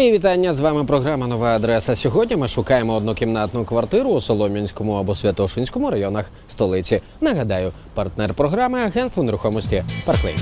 Мої вітання з вами. Програма Нова адреса. Сьогодні ми шукаємо однокімнатну квартиру у Солом'янському або Святошинському районах столиці. Нагадаю, партнер програми агентство нерухомості Парклейн.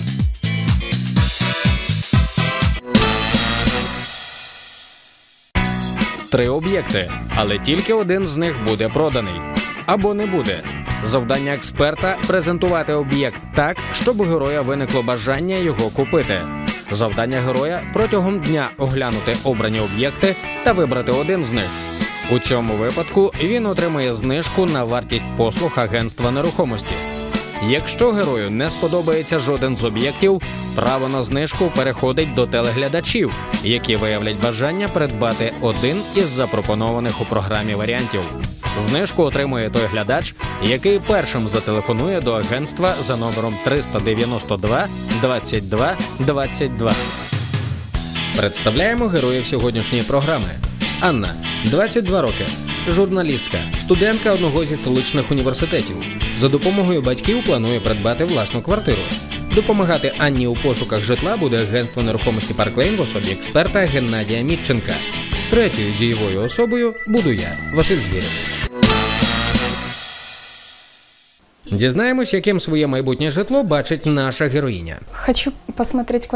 Три об'єкти, але тільки один з них буде проданий або не буде. Завдання експерта презентувати об'єкт так, щоб у героя виникло бажання його купити. Завдання героя протягом дня оглянути обрані об'єкти та вибрати один з них. У цьому випадку він отримує знижку на вартість послуг агентства нерухомості. Якщо герою не сподобається жоден з об'єктів, право на знижку переходить до телеглядачів, які виявлять бажання придбати один із запропонованих у програмі варіантів. Знижку отримує той глядач, який першим зателефонує до агентства за номером 392 22 22. Представляємо героїв сьогоднішньої програми. Анна, 22 роки, журналістка, студентка одного зі столичних університетів. За допомогою батьків планує придбати власну квартиру. Допомагати Анні у пошуках житла буде агентство нерухомості Парклейн в особі експерта Геннадія Мітченка. Третьою дієвою особою буду я, Василь Звірів. Дізнаємось, яким своє майбутнє житло бачить наша героїня. Хочу посмотреть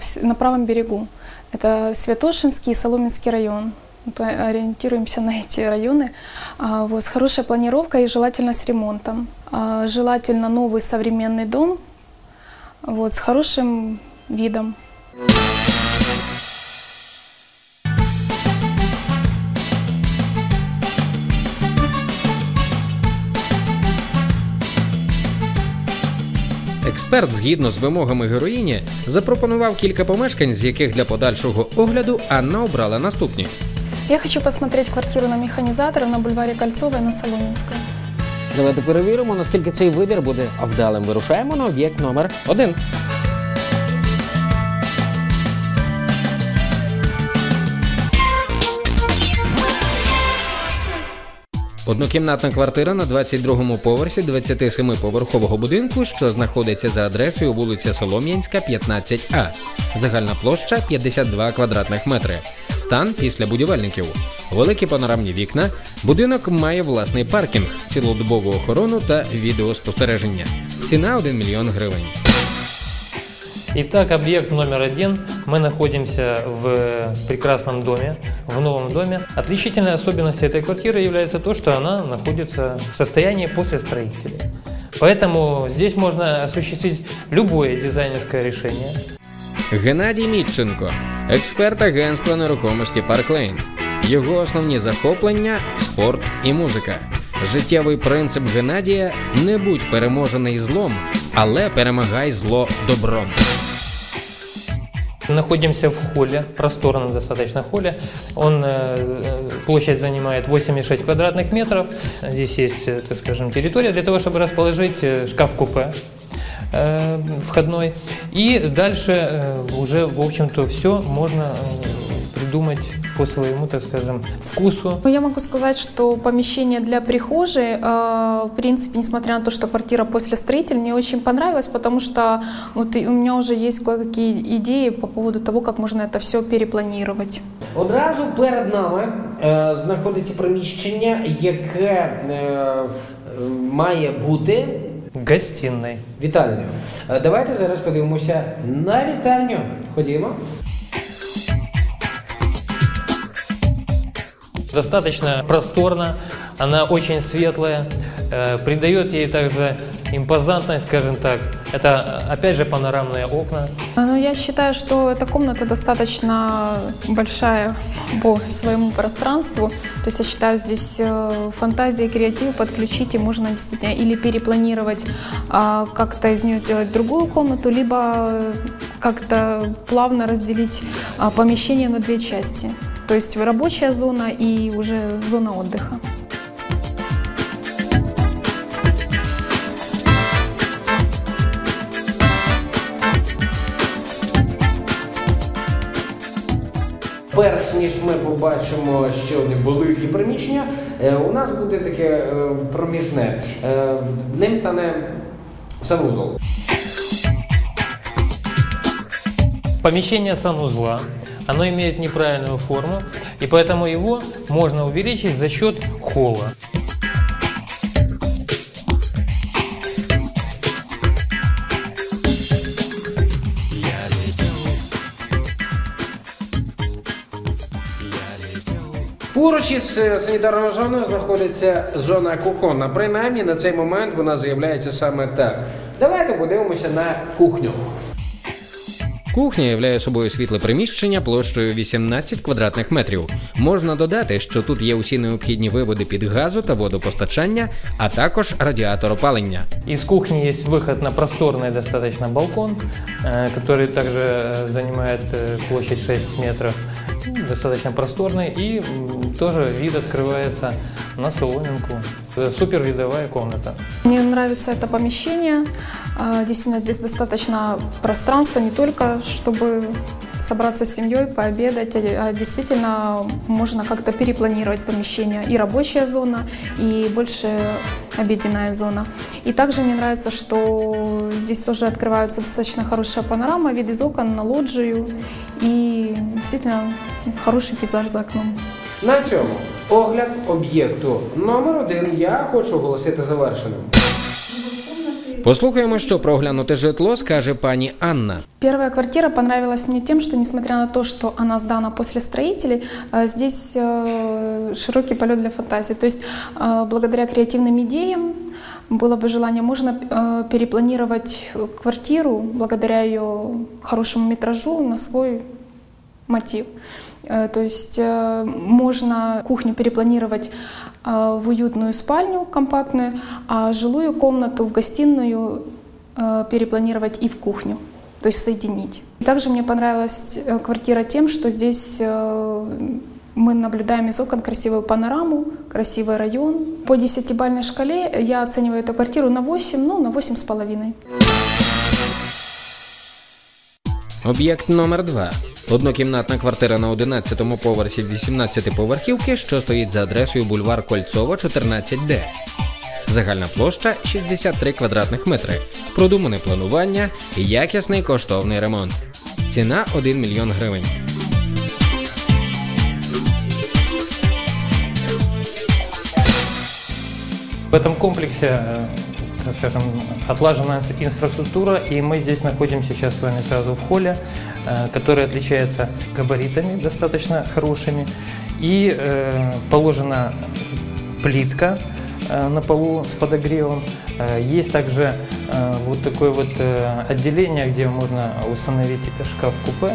с- на правом берегу. Это Святошинский и Соломенский район. Вот, а, ориентируемся на эти районы. А, Вот, с хорошей планировкой и желательно с ремонтом. А, Желательно новый современный дом вот, с хорошим видом. Експерт, згідно з вимогами героїні, запропонував кілька помешкань, з яких для подальшого огляду Анна обрала наступні. Я хочу посмотреть квартиру на механизаторов на бульваре Кольцовой на Соломенской. Давайте перевіримо, наскільки цей вибір буде вдалим. Вирушаємо на об'єкт номер один. Однокімнатна квартира на 22-му поверсі 27-поверхового будинку, що знаходиться за адресою вулиця Солом'янська, 15А. Загальна площа 52 квадратних метри Стан після будівельників. Великі панорамні вікна. Будинок має власний паркінг, цілодобову охорону та відеоспостереження. Ціна 1 мільйон гривень. Итак, объект номер один. Мы находимся в прекрасном доме, в новом доме. Отличительной особенностью этой квартиры является то, что она находится в состоянии после строителя. Поэтому здесь можно осуществить любое дизайнерское решение. Геннадій Мітченко, експерт агентства нерухомості Парклейн. Його основні захоплення спорт і музика. Життєвий принцип Геннадія не будь переможений злом, але перемагай зло добром. Находимся в холле, просторном достаточно холле. Он, э, э, площадь занимает 8,6 квадратных метров. Здесь есть, э, так скажем, территория для того, чтобы расположить э, шкаф-купе э, входной. И дальше э, уже, в общем-то, все можно э, придумать по своему, так скажем, вкусу. Ну, Я могу сказать, что помещение для прихожей, э, в принципе, несмотря на то, что квартира после строителя, мне очень понравилось, потому что вот и у меня уже есть кое-какие идеи по поводу того, как можно это все перепланировать. Одразу перед нами е, знаходиться приміщення, яке е, е, має бути Гостиной. вітальною. Е, давайте зараз подивимося на вітальню. Ходімо. Достаточно просторно, она очень светлая, э, придает ей также импозантность, скажем так. Это, опять же, панорамные окна. А, Но я считаю, что эта комната достаточно большая по своему пространству. То есть я считаю, здесь э, фантазия и креатив подключить, и можно действительно или перепланировать, а, как-то из нее сделать другую комнату, либо как-то плавно разделить а, помещение на две части. То есть рабочая зона и уже зона отдыха. Перш ніж ми побачимо що одне велике приміщення, е, у нас буде таке е, проміжне. Е, Ним стане санузол. Помещение санузла оно имеет неправильную форму, и поэтому его можно увеличить за счет холла. Поруч із е, санітарною зоною знаходиться зона кухонна. Принаймні на цей момент вона з'являється саме так. Давайте подивимося на кухню. Кухня являє собою світле приміщення площею 18 квадратних метрів. Можна додати, що тут є усі необхідні виводи під газу та водопостачання, а також радіатор опалення. Из кухни есть выход на просторный достаточно балкон, э, который также э, занимает э, площадь 6 метров, Ну, достаточно просторный, и тоже вид открывается на соломинку. Э, Супер видовая комната. Мне нравится это помещение. А, Действительно, здесь достаточно пространства, не только чтобы собраться с семьей, пообедать, а а действительно можно как-то перепланировать помещение. И рабочая зона, и больше обеденная зона. И также мне нравится, что здесь тоже открывается достаточно хорошая панорама, вид из окон на лоджию. И действительно хороший пейзаж за окном. На цьому огляд об'єкту номер один я хочу оголосити завершеним. Послухаємо, що про оглянуте житло скаже пані Анна. Первая квартира понравилась мне тем, что несмотря на то, что она сдана после строителей, э, здесь э, широкий полет для фантазии. То есть э, благодаря креативным идеям было бы желание, можно э, перепланировать э, квартиру благодаря ее хорошему метражу на свой мотив. Э, То есть э, можно кухню перепланировать э, в уютную спальню компактную, а жилую комнату в гостиную перепланировать и в кухню, то есть соединить. Также мне понравилась квартира тем, что здесь мы наблюдаем из окон красивую панораму, красивый район. По десятибалльной шкале я оцениваю эту квартиру на 8, ну, на 8,5. Об'єкт номер 2 Однокімнатна квартира на 11-му поверсі 18-поверхівки, що стоїть за адресою бульвар Кольцово, 14Д. Загальна площа 63 квадратних метри, продумане планування якісний коштовний ремонт. Ціна 1 мільйон гривень. В этом комплексе, так скажем, отлажена инф- инфраструктура, и мы здесь находимся сейчас с вами сразу в холле, э, который отличается габаритами достаточно хорошими, и э, положена плитка э, на полу с подогревом. Э, Есть также э, вот такое вот э, отделение, где можно установить шкаф-купе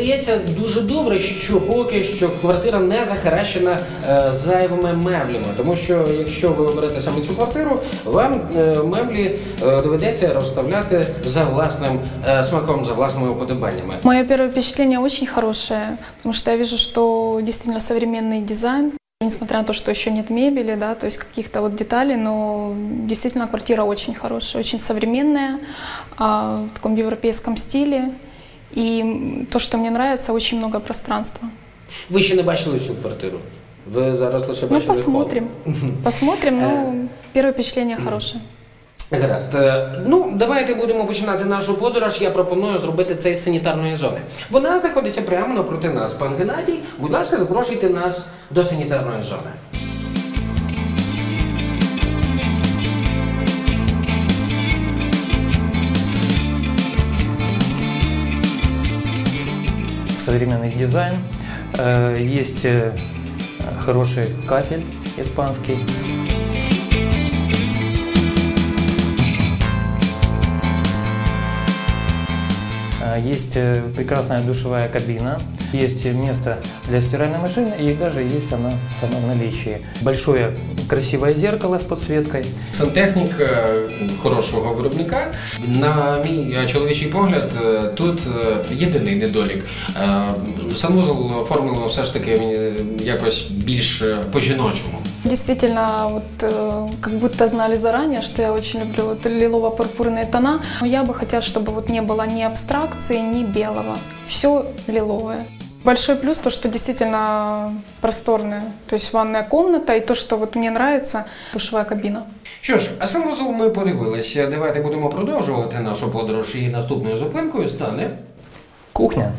здається, дуже добре, що поки що квартира не захаращена е, зайвими меблями. Тому що якщо ви оберете саме цю квартиру, вам е, меблі е, доведеться розставляти за власним е, смаком, за власними уподобаннями. Мое первое впечатление очень хорошее, потому что я вижу, что действительно современный дизайн, несмотря на то, что еще нет мебели, да, то есть каких-то вот деталей, но действительно квартира очень хорошая, очень современная, в таком европейском стиле. И м, то, что мне нравится, очень много пространства. Ви ще не бачили цю квартиру. Ви зараз лише Ну, бачили. посмотрим. Посмотрим, Э. но первое впечатление хорошее. хол. Гаразд. Е, Ну, давайте будемо починати нашу подорож. Я пропоную зробити це з санітарної зони. Вона знаходиться прямо напроти нас. Пан Геннадій, будь ласка, запрошуйте нас до санітарної зони. Современный дизайн. Э, Есть э, хороший кафель испанский. Э, Есть прекрасная душевая кабина, есть место для стиральной машины и даже есть она в самом наличии. Большое красивое зеркало с подсветкой. Сантехнік е, хорошого виробника. На мій е, чоловічий погляд, е, тут е, єдиний недолік. Е, Санвузол оформлено все ж таки мені якось більш е, по-жіночому. Действительно, вот, э, как будто знали заранее, что я очень люблю вот лилово-пурпурные тона. Но я бы хотела, чтобы вот не было ни абстракции, ни белого. Все лиловое. Большой плюс то, что действительно просторная, то есть ванная комната, и то, что вот мне нравится, душевая кабина. Що ж, а санвузол ми подивилися. Давайте будемо продовжувати нашу подорож. І наступною зупинкою стане Кухня.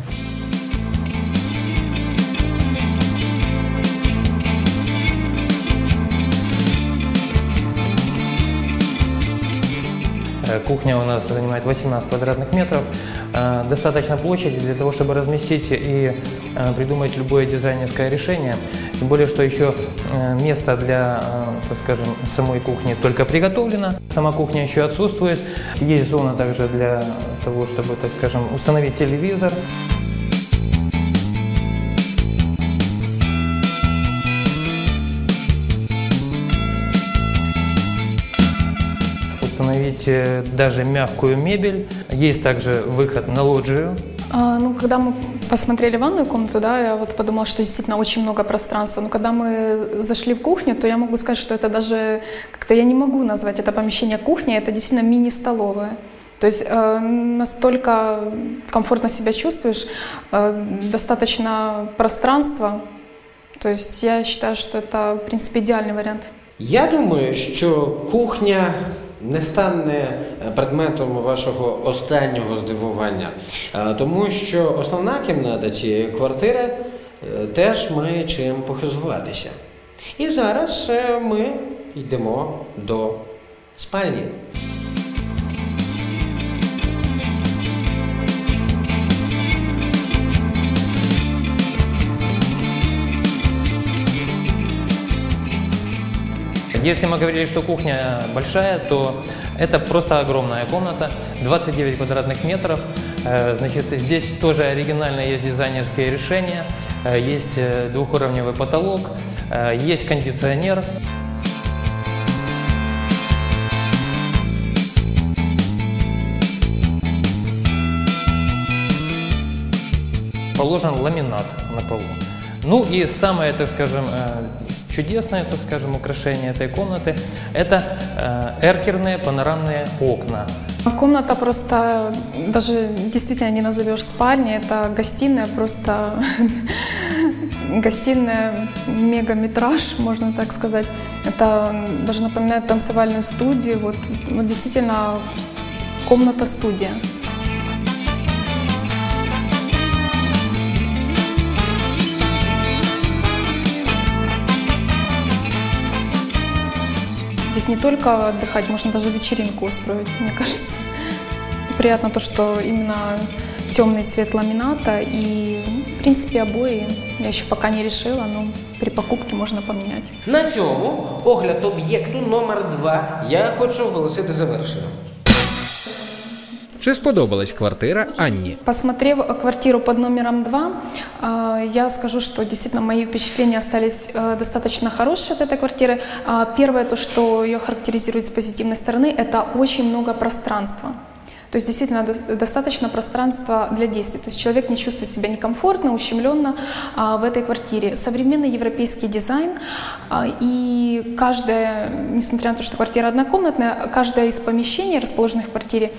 Кухня у нас занимает 18 квадратных метров. Э, Достаточно площади для того, чтобы разместить и э, придумать любое дизайнерское решение. Тем более, что еще э, место для, э, так скажем, самой кухни только приготовлено. Сама кухня еще отсутствует. Есть зона также для того, чтобы, так скажем, установить телевизор. Э, даже мягкую мебель. Есть также выход на лоджию. А, ну, когда мы посмотрели ванную комнату, да, я вот подумала, что действительно очень много пространства. Но когда мы зашли в кухню, то я могу сказать, что это даже как-то я не могу назвать это помещение кухней, это действительно мини-столовая. То есть э, настолько комфортно себя чувствуешь, э, достаточно пространства. То есть я считаю, что это, в принципе, идеальный вариант. Я думаю, що кухня не стане предметом вашого останнього здивування, Е, тому що основна кімната цієї квартири е, теж має чим похизуватися. І зараз е, ми йдемо до спальні. Если мы говорили, что кухня большая, то это просто огромная комната, 29 квадратных метров. Э, Значит, здесь тоже оригинально есть дизайнерские решения, э, есть э, двухуровневый потолок, есть кондиционер. Положен ламинат на полу. Ну и самое, так скажем, чудесное, так скажем, украшение этой комнаты – это э, эркерные панорамные окна. Комната просто даже действительно не назовешь спальней, это гостиная, просто гостиная мегаметраж, можно так сказать. Это даже напоминает танцевальную студию, вот, вот действительно комната-студия. Здесь не только отдыхать, можно даже вечеринку устроить, мне кажется. Приятно то, что именно темный цвет ламината и, в принципе, обои. Я еще пока не решила, но при покупке можно поменять. На цьому огляд об'єкту номер 2 я хочу оголосити завершеним. чи сподобалась квартира Анні? Посмотрев квартиру под номером 2, я скажу, что действительно мои впечатления остались э, достаточно хорошие от этой квартиры. А, Первое, то, что ее характеризует с позитивной стороны, это очень много пространства. То есть действительно до- достаточно пространства для действий. То есть человек не чувствует себя некомфортно, ущемленно а, в этой квартире. Современный европейский дизайн а, и каждая, несмотря на то, что квартира однокомнатная, каждое из помещений, расположенных в квартире,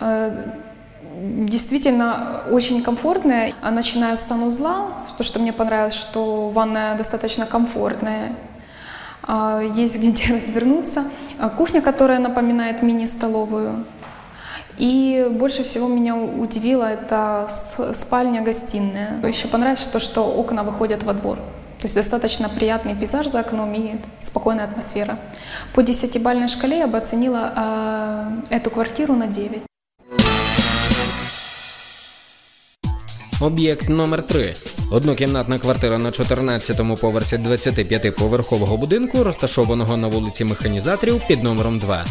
э, действительно очень комфортная, А начиная с санузла, то, что мне понравилось, что ванная достаточно комфортная, а, есть где развернуться, А кухня, которая напоминает мини-столовую. И больше всего меня удивило это с- спальня-гостиная. Еще понравилось то, что окна выходят во двор. То есть достаточно приятный пейзаж за окном и спокойная атмосфера. По десятибалльной шкале я бы оценила э, эту квартиру на 9. Об'єкт номер 3 Однокімнатна квартира на 14-му поверсі 25-поверхового будинку, розташованого на вулиці Механізаторів під номером 2.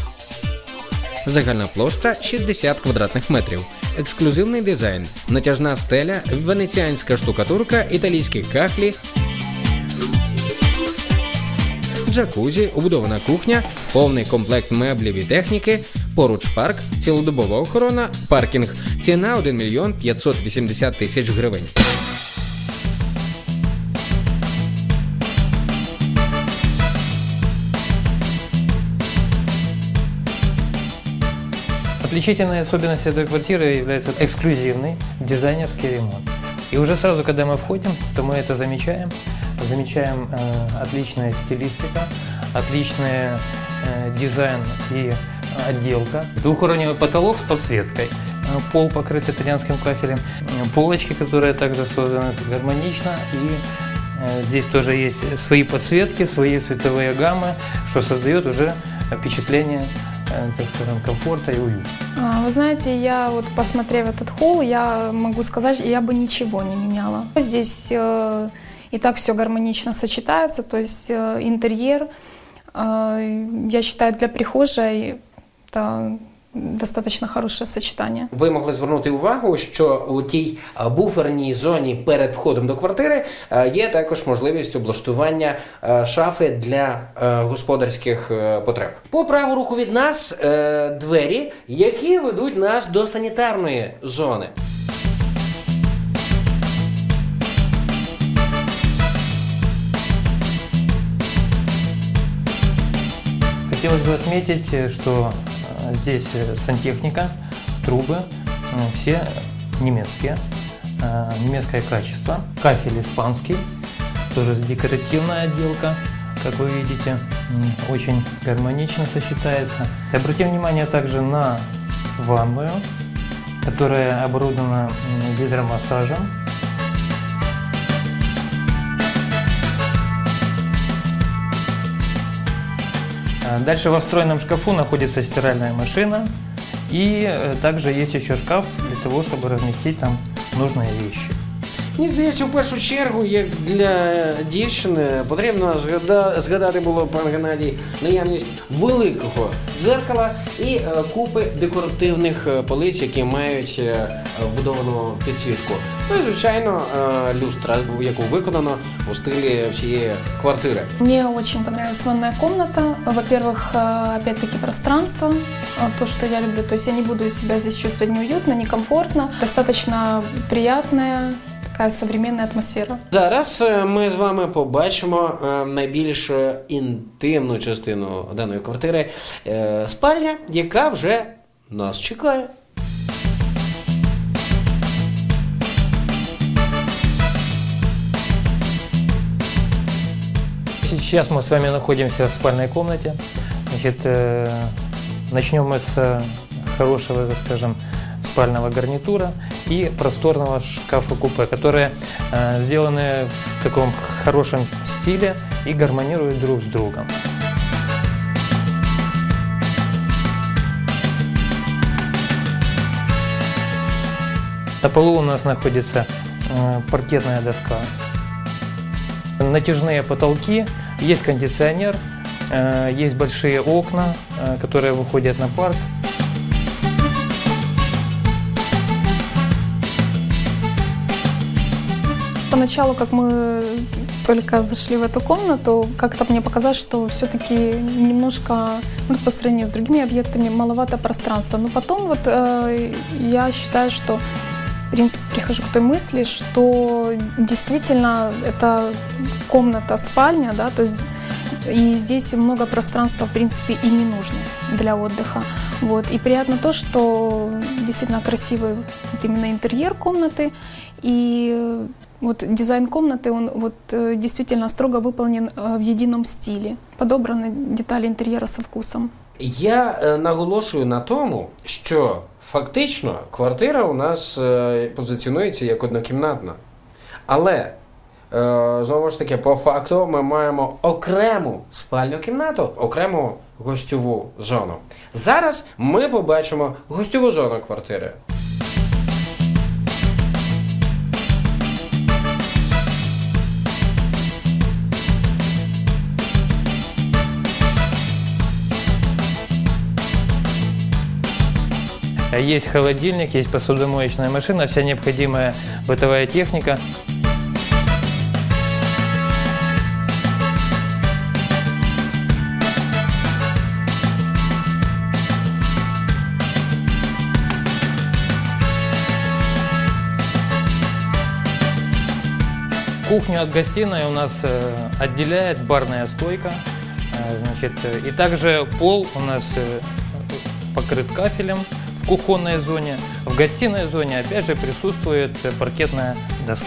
Загальна площа 60 квадратних метрів. Ексклюзивний дизайн, натяжна стеля, венеціанська штукатурка, італійські кахлі, джакузі, убудована кухня, повний комплект меблів і техніки, поруч парк, цілодобова охорона, паркінг. Ціна 1 мільйон 580 тисяч гривень. Отличительной особенностью этой квартиры является эксклюзивный дизайнерский ремонт. И уже сразу, когда мы входим, то мы это замечаем. Замечаем э, отличная стилистика, отличный э, дизайн и отделка. Двухуровневый потолок с подсветкой. Э, Пол покрыт итальянским кафелем. Э, Полочки, которые также созданы гармонично. И э, здесь тоже есть свои подсветки, свои цветовые гаммы, что создает уже впечатление так скажем, комфорта и уюта. А, Вы знаете, я вот посмотрев этот холл, я могу сказать, я бы ничего не меняла. Здесь э, и так все гармонично сочетается, то есть э, интерьер, э, я считаю, для прихожей это достаточно хорошее сочетание. Ви могли звернути увагу, що у тій е, буферній зоні перед входом до квартири е, є також можливість облаштування е, шафи для е, господарських е, потреб. По праву руку від нас е, двері, які ведуть нас до санітарної зони. Хотелось бы отметить, э, что э, здесь э, сантехника, трубы, э, все немецкие, э, немецкое качество. Кафель испанский, тоже декоративная отделка, как вы видите, очень гармонично сочетается. Обратим внимание также на ванную, которая оборудована гидромассажем. Дальше во встроенном шкафу находится стиральная машина. И э, также есть еще шкаф для того, чтобы разместить там нужные вещи. Мені здається, в першу чергу, як для дівчини, потрібно згада- згадати було пан Геннадій наявність великого дзеркала і е, купи декоративних е, полиць, які мають е, вбудовану підсвітку. Ну і звичайно, е, люстра, яку виконано у стилі всієї квартири. Мне очень понравилась ванная комната. Во-первых, э, опять-таки пространство, э, то, что я люблю. То есть я не буду себя здесь чувствовать неуютно, некомфортно. Достаточно приятная такая современная атмосфера. Зараз е, ми з вами побачимо е, найбільш е, інтимну частину даної квартири е, спальня, яка вже нас чекає. Сейчас мы с вами находимся в спальной комнате. Значит, э, начнем мы с хорошего, так скажем, спального гарнитура И просторного шкафа-купе, которые э, сделаны в таком хорошем стиле и гармонируют друг с другом. На полу у нас находится э, паркетная доска, натяжные потолки, есть кондиционер, э, есть большие окна, э, которые выходят на парк. Поначалу, как мы только зашли в эту комнату, как-то мне показалось, что все-таки немножко, ну, по сравнению с другими объектами, маловато пространства. Но потом вот э, я считаю, что в принципе, прихожу к той мысли, что действительно это комната, спальня, да, то есть и здесь много пространства, в принципе, и не нужно для отдыха. Вот. И приятно то, что действительно красивый вот именно интерьер комнаты. И вот дизайн комнаты, он вот э, действительно строго выполнен э, в едином стиле. Подобраны детали интерьера со вкусом. Я е, наголошую на тому, що фактично квартира у нас е, позиціонується як однокімнатна. Але е, знову ж таки, по факту ми маємо окрему спальню кімнату, окрему гостьову зону. Зараз ми побачимо гостьову зону квартири. Есть холодильник, есть посудомоечная машина, вся необходимая бытовая техника. Кухню от гостиной у нас э, отделяет барная стойка. Э, Значит, э, и также пол у нас покрыт кафелем в кухонной зоне. В гостиной зоне опять же присутствует паркетная доска.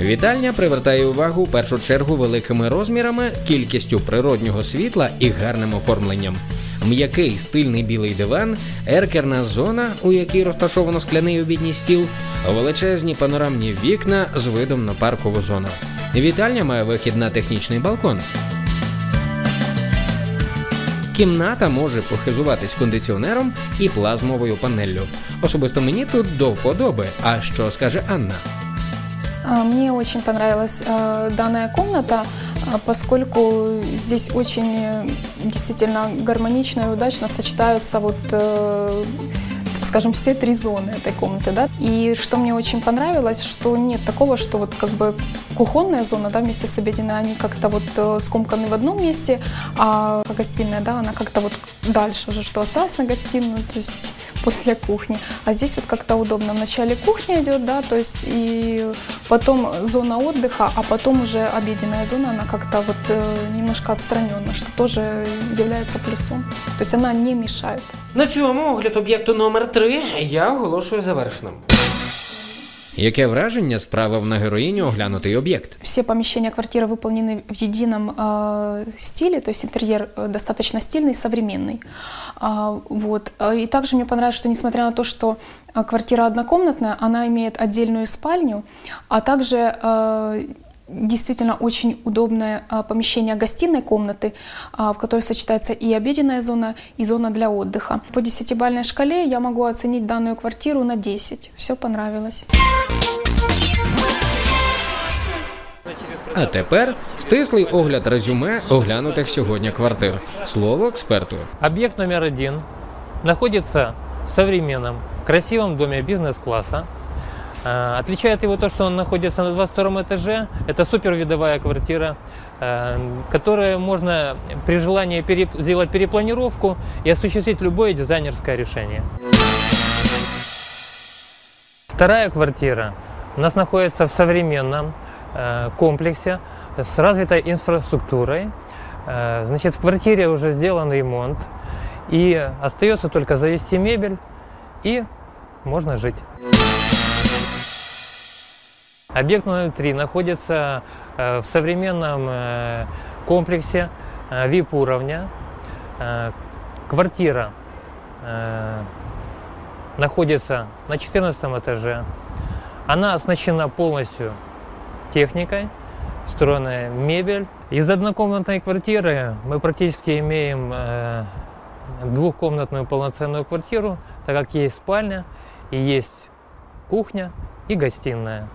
Вітальня привертає увагу в першу чергу великими розмірами, кількістю природнього світла і гарним оформленням. М'який стильний білий диван, еркерна зона, у якій розташовано скляний обідній стіл, величезні панорамні вікна з видом на паркову зону. Вітальня має вихід на технічний балкон. Кімната може похизуватись кондиціонером і плазмовою панеллю. Особисто мені тут до вподоби. А що скаже Анна? А, Мне очень понравилась э, данная комната, а, поскольку здесь очень э, действительно гармонично и удачно сочетаются вот э, так скажем, все три зоны этой комнаты, да. И что мне очень понравилось, что нет такого, что вот как бы кухонная зона, да, вместе с обеденной, они как-то вот э, скомканы в одном месте, а гостиная, да, она как-то вот дальше уже, что осталось на гостиную, то есть после кухни. А здесь вот как-то удобно. Вначале кухня идет, да, то есть и потом зона отдыха, а потом уже обеденная зона, она как-то вот э, немножко отстраненно, что тоже является плюсом. То есть она не мешает. На цьому огляд об'єкту номер 3 я оголошую завершеним. Яке враження справив на героїню оглянутий об'єкт? Все помещения квартиры выполнены в едином э, стиле, то есть интерьер э, достаточно стильный, современный. А, вот. А, И также мне понравилось, что несмотря на то, что э, квартира однокомнатная, она имеет отдельную спальню, а также э, действительно очень удобное а, помещение гостиной комнаты, а, в которой сочетается и обеденная зона, и зона для отдыха. По десятибалльной шкале я могу оценить данную квартиру на 10. Все понравилось. А тепер стислий огляд резюме оглянутих сьогодні квартир. Слово експерту. Объект номер один находится в современном, красивом доме бизнес-класса. Э, Отличает его то, что он находится на 22 этаже. Это супервидовая квартира, э, которая можно при желании сделать перепланировку и осуществить любое дизайнерское решение. Вторая квартира у нас находится в современном э, комплексе с развитой инфраструктурой. Значит, в квартире уже сделан ремонт, и остается только завести мебель, и можно жить. Объект номер три находится э, в современном э, комплексе VIP-уровня. Э, Квартира находится на 14 этаже. Она оснащена полностью техникой, встроенная мебель. Из однокомнатной квартиры мы практически имеем двухкомнатную полноценную квартиру, так как есть спальня и есть кухня и гостиная.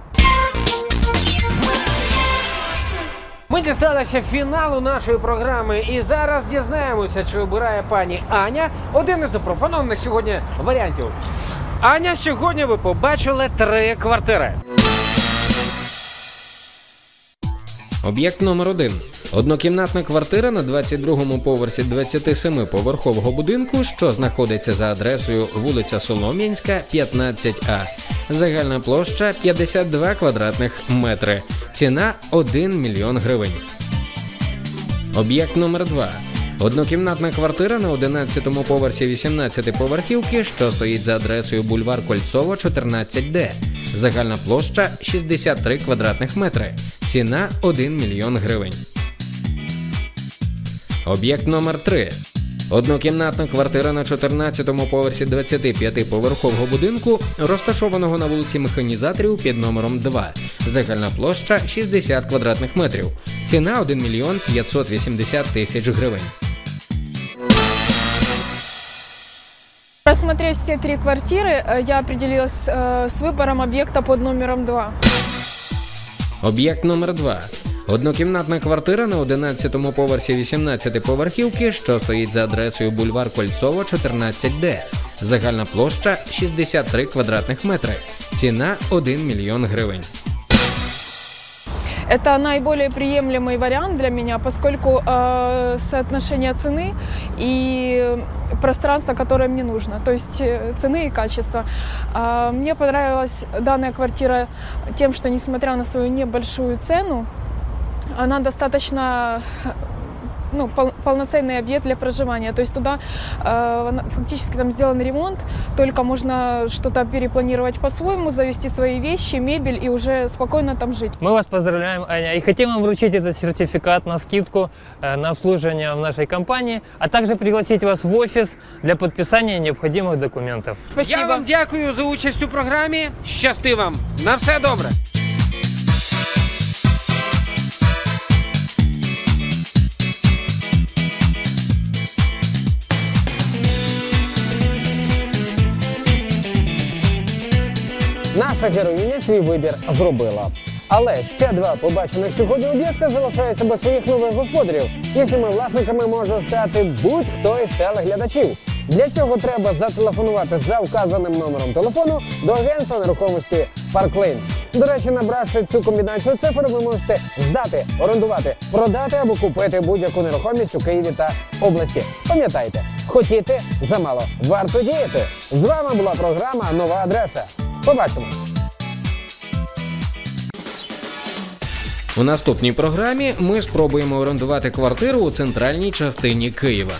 Ми дісталися фіналу нашої програми і зараз дізнаємося, чи обирає пані Аня один із запропонованих сьогодні варіантів. Аня, сьогодні ви побачили три квартири. Об'єкт номер 1 Однокімнатна квартира на 22-му поверсі 27-поверхового будинку, що знаходиться за адресою вулиця Солом'янська, 15А. Загальна площа 52 квадратних метри. Ціна 1 мільйон гривень. Об'єкт номер 2 Однокімнатна квартира на 11-му поверсі 18-поверхівки, що стоїть за адресою бульвар Кольцово, 14Д. Загальна площа 63 квадратних метри. Ціна 1 мільйон гривень. Об'єкт номер 3 Однокімнатна квартира на 14-му поверсі 25-поверхового будинку, розташованого на вулиці Механізаторів під номером 2. Загальна площа 60 квадратних метрів. Ціна 1 мільйон 580 тисяч гривень. Рассмотрев все три квартиры, э, я определилась э, с выбором объекта под номером 2. Об'єкт номер 2 Однокімнатна квартира на 11-му поверсі 18-поверхівки, що стоїть за адресою бульвар Кольцово, 14Д. Загальна площа 63 квадратних метри. Ціна 1 мільйон гривень. Это наиболее приемлемый вариант для меня, поскольку э, соотношение цены и пространства, которое мне нужно, то есть э, цены и качества. А, мне понравилась данная квартира тем, что несмотря на свою небольшую цену, она достаточно ну, пол- полноценный объект для проживания. То есть туда э, фактически там сделан ремонт, только можно что-то перепланировать по-своему, завести свои вещи, мебель и уже спокойно там жить. Мы вас поздравляем, Аня, и хотим вам вручить этот сертификат на скидку э, на обслуживание в нашей компании, а также пригласить вас в офис для подписания необходимых документов. Спасибо. Я вам дякую за участь у програмі. Щасти вам! На все добре! Наша героїня свій вибір зробила. Але ще два побачених сьогодні об'єкти залишаються без своїх нових господарів. Їхніми власниками може стати будь-хто із телеглядачів. Для цього треба зателефонувати за вказаним номером телефону до агентства нерухомості Парклейн. До речі, набравши цю комбінацію цифр, ви можете здати, орендувати, продати або купити будь-яку нерухомість у Києві та області. Пам'ятайте, хотіти замало, варто діяти. З вами була програма Нова адреса. Побачимо. У наступній програмі ми спробуємо орендувати квартиру у центральній частині Києва.